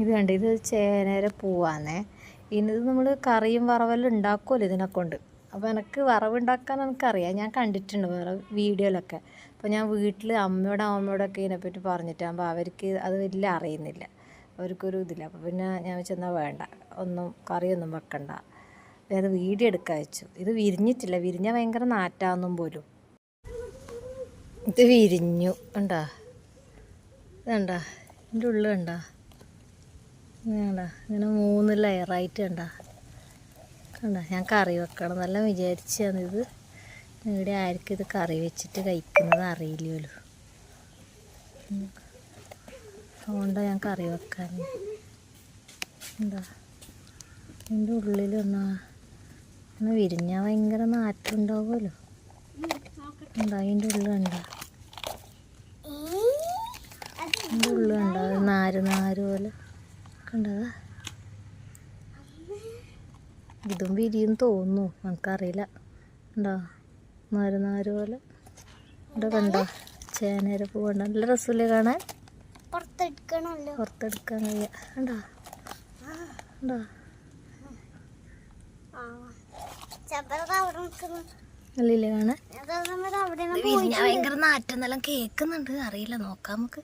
ഇത് കണ്ട് ഇത് ചേനര പൂവാന്നേ. ഇനി ഇത് നമ്മൾ കറിയും വറവെല്ലാം ഉണ്ടാക്കുമല്ലോ ഇതിനെ കൊണ്ട് അപ്പോൾ എനിക്ക് വറവുണ്ടാക്കാൻ എനിക്കറിയാം. ഞാൻ കണ്ടിട്ടുണ്ട് വേറെ വീഡിയോയിലൊക്കെ. അപ്പോൾ ഞാൻ വീട്ടിൽ അമ്മയോടും അമ്മയോടൊക്കെ ഇതിനെപ്പറ്റി പറഞ്ഞിട്ടാകുമ്പോൾ അവർക്ക് അത് വലിയ അറിയുന്നില്ല. അവർക്കൊരു ഇതില്ല. അപ്പോൾ പിന്നെ ഞാൻ വെച്ചെന്നാൽ വേണ്ട. ഒന്നും കറിയൊന്നും വെക്കണ്ട. അത് വീഡിയോ എടുക്കാൻ വെച്ചു. ഇത് വിരിഞ്ഞിട്ടില്ല. വിരിഞ്ഞാൽ ഭയങ്കര നാറ്റാന്നും പോലും. ഇത് വിരിഞ്ഞു. ഉണ്ടാ ഇതുണ്ടാ ഇതിന്റെ ഉള്ളിൽ കണ്ടാ ഇങ്ങനെ മൂന്ന് ലെയറായിട്ട് കണ്ട? കണ്ട? ഞാൻ കറി വെക്കണം നല്ല വിചാരിച്ചാണിത് ഇത് ഇവിടെ ആർക്കും ഇത് കറി വെച്ചിട്ട് കഴിക്കുന്നത് അറിയില്ലല്ലോ. അതുകൊണ്ടാണ് ഞാൻ കറി വെക്കാൻ. എന്താ? ഇതിന്റെ ഉള്ളിൽ ഒന്നാ ഒന്ന് വിരിഞ്ഞാൽ ഭയങ്കര നാറ്റുണ്ടാവുമല്ലോ എന്താ അതിന്റെ ഉള്ളിൽ കണ്ട? അതിന്റെ ഉള്ളിൽ കണ്ട? നാര് നാര് പോലെ. കണ്ടതാ ഇതും വിരിയും തോന്നുന്നു. നമുക്കറിയില്ല. ഉണ്ടോ? നാര് നാര് പോലെ. ഇവിടെ കണ്ടോ? ചേനേര പൂ കണ്ടോ? നല്ല രസമില്ലേ കാണാൻ? പുറത്തെടുക്കണമല്ലോ. പുറത്തെടുക്കാൻ കഴിയ കണ്ടോ ഉണ്ടോ? അല്ലേ കാണാൻ? ഭയങ്കര നാറ്റെന്നെല്ലാം കേൾക്കുന്നുണ്ട്. അറിയില്ല. നോക്കാം നമുക്ക്.